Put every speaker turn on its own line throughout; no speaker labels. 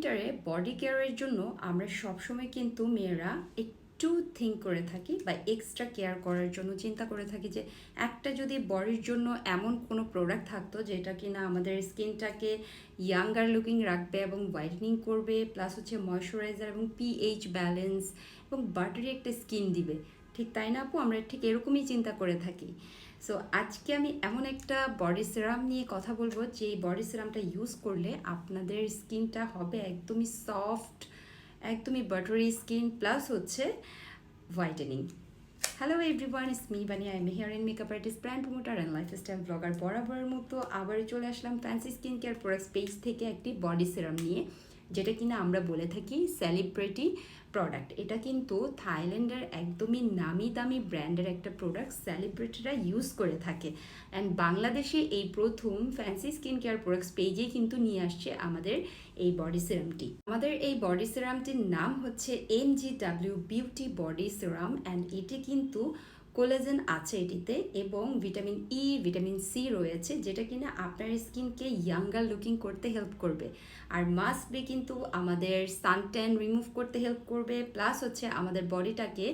উইন্টারে body কেয়ারের জন্য আমরা সবসময় কিন্তু মেয়েরা একটু থিঙ্ক করে থাকি বা এক্সট্রা কেয়ার করার জন্য চিন্তা করে থাকি যে একটা যদি বডির জন্য এমন কোনো প্রোডাক্ট থাকতো যেটা কি না আমাদের স্কিনটাকে ইয়াঙ্গার লুকিং রাখবে এবং হোয়াইটেনিং করবে প্লাস হচ্ছে ময়শ্চারাইজার এবং পিএইচ ব্যালেন্স এবং বাটারি একটা স্কিন দিবে। ঠিক তাই না আপু? আমরা ঠিক এরকমই চিন্তা করে থাকি। সো আজকে আমি এমন একটা বডি সিরাম নিয়ে কথা বলব যে এই বডি সিরামটা ইউজ করলে আপনাদের স্কিনটা হবে একদমই সফট একদমই বাটারি স্কিন প্লাস হচ্ছে whitening hello everyone it's me Bani I am hair and makeup artist brand promoter and lifestyle blogger বরাবরের মতো আবারও চলে আসলাম fancy skin care products page থেকে একটি বডি সিরাম নিয়ে। যেটা কিনা আমরা বলে থাকি সেলিব্রিটি প্রোডাক্ট এটা কিন্তু থাইল্যান্ডের একদমই নামি দামি ব্র্যান্ডের একটা প্রোডাক্ট সেলিব্রিটিরা ইউজ করে থাকে। অ্যান্ড বাংলাদেশে এই প্রথম ফ্যান্সি স্কিন কেয়ার প্রোডাক্টস পেজেই কিন্তু নিয়ে আসছে আমাদের এই বডি সিরামটি আমাদের এই বডি সিরামটির নাম হচ্ছে M G W beauty body serum and এটি কিন্তু কোলাজেন আছে এটিতে এবং ভিটামিন ই ভিটামিন সি রয়েছে, যেটা কিনা আপনার স্কিনকে ইয়াঙ্গার লুকিং করতে হেল্প করবে। আর মাস্ট বি কিন্তু আমাদের সানট্যান রিমুভ করতে হেল্প করবে প্লাস হচ্ছে আমাদের বডিটাকে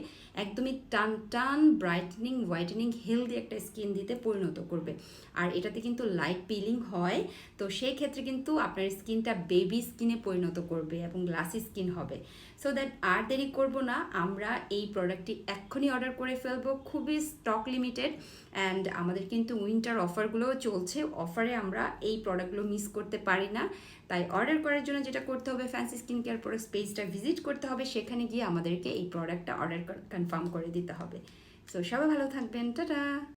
একদমই টান টান ব্রাইটনিং হোয়াইটেনিং হেলদি একটা স্কিন দিতে পরিণত করবে। আর এটাতে কিন্তু লাইট পিলিং হয়, তো সেই ক্ষেত্রে কিন্তু আপনার স্কিনটা বেবি স্কিনে পরিণত করবে এবং গ্লাসি স্কিন হবে। সো দ্যাট আর দেরি করব না, আমরা এই প্রোডাক্টটি এক্ষুনি অর্ডার করে ফেলব। খুবই স্টক লিমিটেড অ্যান্ড আমাদের কিন্তু উইন্টার অফারগুলোও চলছে। অফারে আমরা এই প্রোডাক্টগুলো মিস করতে পারি না। তাই অর্ডার করার জন্য যেটা করতে হবে ফ্যান্সি স্কিন কেয়ার প্রোডাক্ট পেজটা ভিজিট করতে হবে। সেখানে গিয়ে আমাদেরকে এই প্রোডাক্টটা অর্ডার কনফার্ম করে দিতে হবে। সো সবাই ভালো থাকবেন। টাটা!